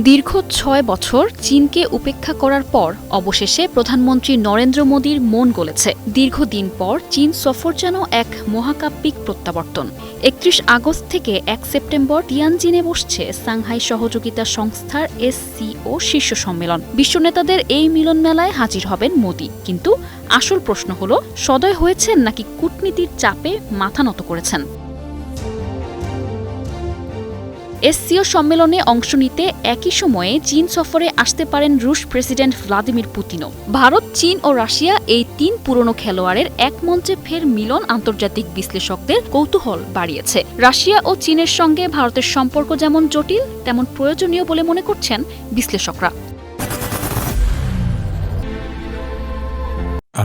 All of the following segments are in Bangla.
দীর্ঘ ছয় বছর চীনকে উপেক্ষা করার পর অবশেষে প্রধানমন্ত্রী নরেন্দ্র মোদীর মন গলেছে। দীর্ঘদিন পর চীন সফর যেন এক মহাকাব্যিক প্রত্যাবর্তন। একত্রিশ আগস্ট থেকে এক সেপ্টেম্বর টিয়ানজিনে বসছে সাংহাই সহযোগিতা সংস্থার এসসিও শীর্ষ সম্মেলন। বিশ্বনেতাদের এই মিলন মেলায় হাজির হবেন মোদী। কিন্তু আসল প্রশ্ন হল, সদয় হয়েছেন নাকি কূটনীতির চাপে মাথা নত করেছেন? এসসিও সম্মেলনে অংশ নিতে একই সময়ে চীন সফরে আসতে পারেন রুশ প্রেসিডেন্ট ভ্লাদিমির পুতিনও ভারত, চীন ও রাশিয়া এই তিন পুরনো খেলোয়াড়ের এক মঞ্চে ফের মিলন আন্তর্জাতিক বিশ্লেষকদের কৌতূহল বাড়িয়েছে রাশিয়া ও চীনের সঙ্গে ভারতের সম্পর্ক যেমন জটিল, তেমন প্রয়োজনীয় বলে মনে করছেন বিশ্লেষকরা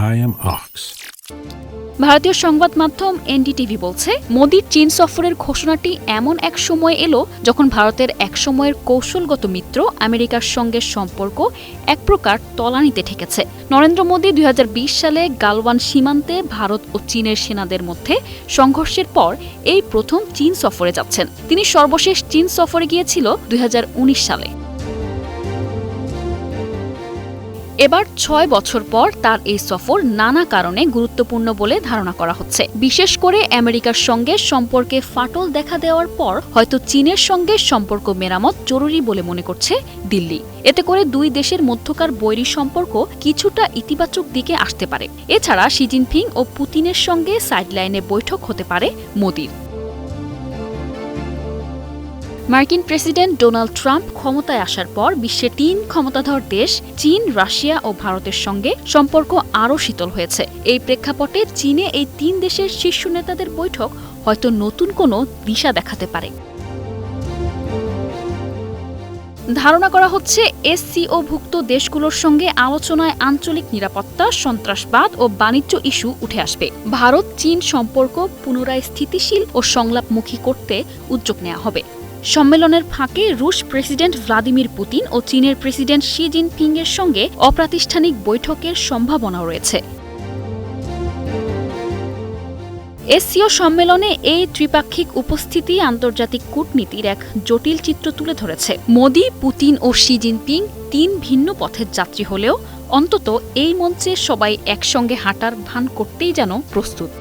I am Ox. ভারতীয় সংবাদ মাধ্যম এনডিটিভি বলছে, মোদীর চীন সফরের ঘোষণাটি এমন এক সময় এলো যখন ভারতের এক সময়ের কৌশলগত মিত্র আমেরিকার সঙ্গে সম্পর্ক এক প্রকার তলানিতে ঠেকেছে। নরেন্দ্র মোদী দুই হাজার বিশ সালে গালওয়ান সীমান্তে ভারত ও চীনের সেনাদের মধ্যে সংঘর্ষের পর এই প্রথম চীন সফরে যাচ্ছেন। তিনি সর্বশেষ চীন সফরে গিয়েছিল দুই হাজার উনিশ সালে। এবার ছয় বছর পর তার এই সফর নানা কারণে গুরুত্বপূর্ণ বলে ধারণা করা হচ্ছে। বিশেষ করে আমেরিকার সঙ্গে সম্পর্কে ফাটল দেখা দেওয়ার পর হয়তো চীনের সঙ্গে সম্পর্ক মেরামত জরুরি বলে মনে করছে দিল্লি। এতে করে দুই দেশের মধ্যকার বৈরী সম্পর্ক কিছুটা ইতিবাচক দিকে আসতে পারে। এছাড়া শি জিনপিং ও পুতিনের সঙ্গে সাইডলাইনে বৈঠক হতে পারে মোদির। মার্কিন প্রেসিডেন্ট ডোনাল্ড ট্রাম্প ক্ষমতায় আসার পর বিশ্বের তিন ক্ষমতাধর দেশ, চীন, রাশিয়া ও ভারতের সঙ্গে সম্পর্ক আরও শীতল হয়েছে। এই প্রেক্ষাপটে চীনে এই তিন দেশের শীর্ষ নেতাদের বৈঠক হয়তো নতুন কোনো দিশা দেখাতে পারে। ধারণা করা হচ্ছে এসসিওভুক্ত দেশগুলোর সঙ্গে আলোচনায় আঞ্চলিক নিরাপত্তা, সন্ত্রাসবাদ ও বাণিজ্য ইস্যু উঠে আসবে। ভারত চীন সম্পর্ক পুনরায় স্থিতিশীল ও সংলাপমুখী করতে উদ্যোগ নেওয়া হবে। সম্মেলনের ফাঁকে রুশ প্রেসিডেন্ট ভ্লাদিমির পুতিন ও চীনের প্রেসিডেন্ট শি জিনপিং এর সঙ্গে অপ্রাতিষ্ঠানিক বৈঠকের সম্ভাবনা রয়েছে। এসসিও সম্মেলনে এই ত্রিপাক্ষিক উপস্থিতি আন্তর্জাতিক কূটনীতির এক জটিল চিত্র তুলে ধরেছে। মোদি, পুতিন ও শি জিনপিং তিন ভিন্ন পথের যাত্রী হলেও অন্তত এই মঞ্চে সবাই একসঙ্গে হাঁটার ভান করতেই যেন প্রস্তুত।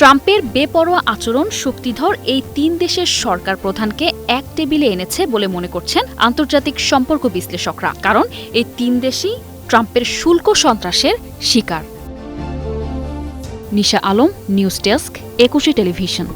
ট্রাম্পের বেপরোয়া আচরণ শক্তিধর এই তিন দেশের সরকার প্রধানকে এক টেবিলে এনেছে বলে মনে করছেন আন্তর্জাতিক সম্পর্ক বিশ্লেষকরা, কারণ এই তিন দেশই ট্রাম্পের শুল্ক সন্ত্রাসের শিকার। Nisha Alam, news desk, Ekushey television.